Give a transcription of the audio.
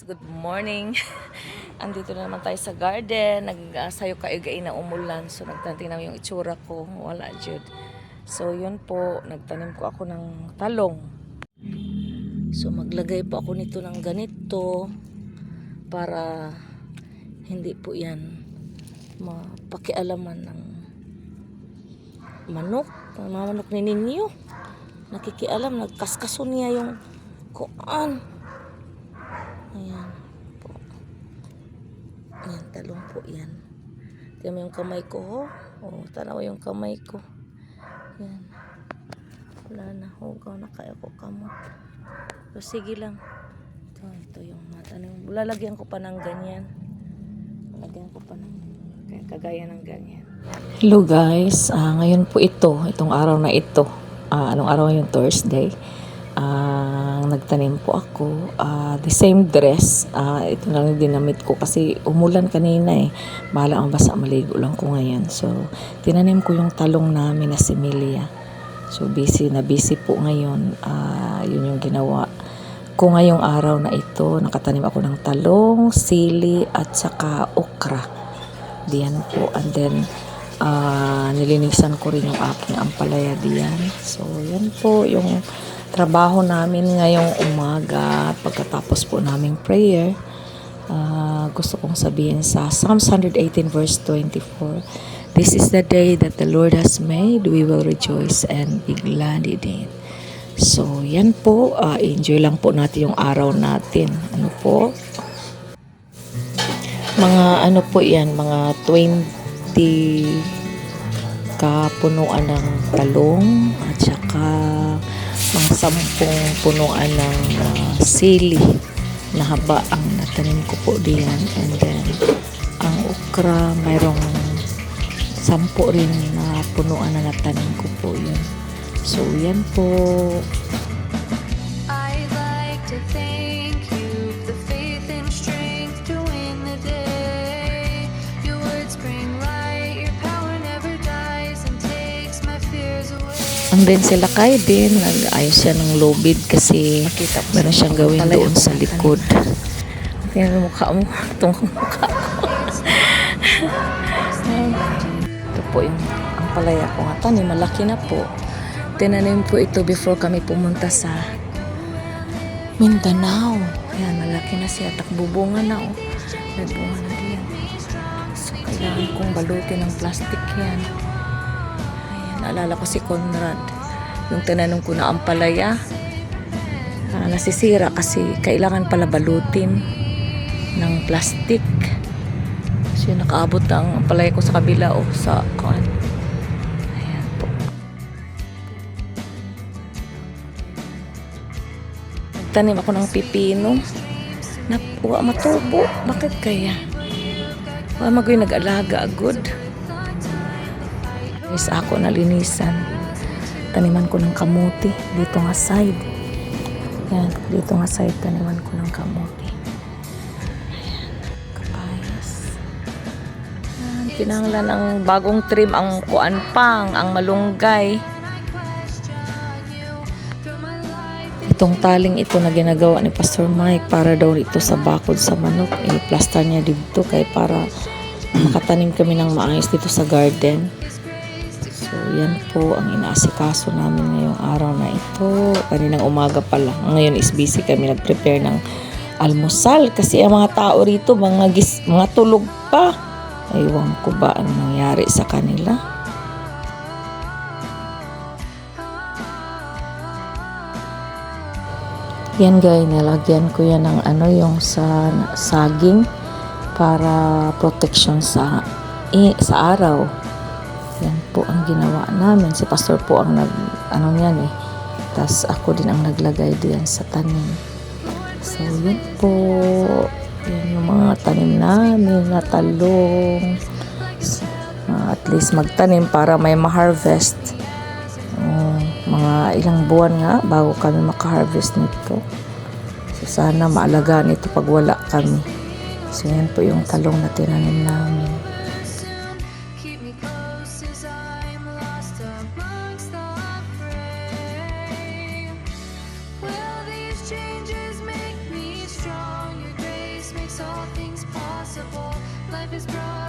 Good morning. Andito na naman tayo sa garden. Nagsayo kayo gain na umulan. So nagtanting namin yung itsura ko. Wala jud. So yun po, nagtanim ko ako ng talong. So maglagay po ako nito ng ganito para hindi po yan mapakialaman ng manok. Ang mga manok ni ninyo. Nakikialam, nagkaskaso niya yung kuan. Ayan po. Ayan, talong po yan. Tingnan mo yung kamay ko, ho. Oh, tanaw yung kamay ko. Ayan. Wala na. Hugaw na kaya ko kamot. Pero sige lang. Ito, ito yung mata. Lalagyan ko pa ng ganyan. Lalagyan ko pa ng kaya kagaya ng ganyan. Hello guys, Ah, ngayon po ito, itong araw na ito. Ah, anong araw yung Thursday? Ah, nagtanim po ako. Ah, the same dress. Ah, ito lang yung dinamit ko kasi umulan kanina eh. Bahala ang basa, maligo lang ko ngayon. So, tinanim ko yung talong namin na si Milia. So, busy na busy po ngayon. Ah, yun yung ginawa ko ngayong araw na ito. Nakatanim ako ng talong, sili, at saka okra. Diyan po. And then, ah, nilinisan ko rin yung aking ampalaya diyan. So, yan po yung trabaho namin ngayong umaga. Pagkatapos po naming prayer, ah, gusto kong sabihin sa Psalms 118 verse 24, This is the day that the Lord has made. We will rejoice and be glad in it. So, yan po. ah, enjoy lang po natin yung araw natin. Ano po? Mga ano po yan, mga 20 kapunuan ng talong at saka mga sampung punuan ng ah, sili. Na haba ang natanim ko po diyan. And then ang okra mayroong sampu rin na punuan na natanim ko po yun. So yan po away. ang Ben sila kay din. Nag-ayos siya ng low bid kasi meron siyang gawin doon sa likod. Tingnan mo mukha mo. Itong mukha ito po yung ang palaya ko nga tanim malaki na po. Tinanim po ito before kami pumunta sa Mindanao. Yan malaki na siya. Takbubunga na oh. May bunga na diyan so kailangan kong balutin ng plastic yan. Ayan, naalala ko si Conrad. Yung tinanong ko na ang palaya, ah, nasisira kasi kailangan pala balutin ng plastic. So, nakaabot ang palaya ko sa kabila o sa kuan. Ayan po. Nagtanim ako ng pipino. Napuwa matubo. Bakit kaya? Wala magoy nag-alaga agod. Is ako nalinisan. Taniman ko ng kamuti dito nga side. Yan, dito nga side taniman ko ng kamuti. Ayan, kapayas. Yan, kinanglan ng bagong trim ang kuan pang, ang malunggay. Itong taling ito na ginagawa ni Pastor Mike para daw ito sa bakod sa manok. I-plaster niya dito kay para makatanim kami ng maayos dito sa garden. So, yan po ang inaasikaso namin ngayong araw na ito. Kaninang umaga pa lang. Ngayon is busy kami nag-prepare ng almusal kasi ang mga tao rito, mga, gis, mga tulog pa. Aywan ko ba ano nangyari sa kanila. Yan guys, nalagyan ko yan ng ano yung sa saging para protection sa i, sa araw. Po ang ginawa namin. Si pastor po ang nag, ano yan eh. Tapos ako din ang naglagay diyan sa tanim. So, yun po. Yan yung mga tanim namin na talong. S- ah, at least magtanim para may ma-harvest. Um, mga ilang buwan nga bago kami maka-harvest nito. So, sana maalagaan ito pag wala kami. So, yan po yung talong na tinanim namin. changes make me strong. Your grace makes all things possible. Life is broad.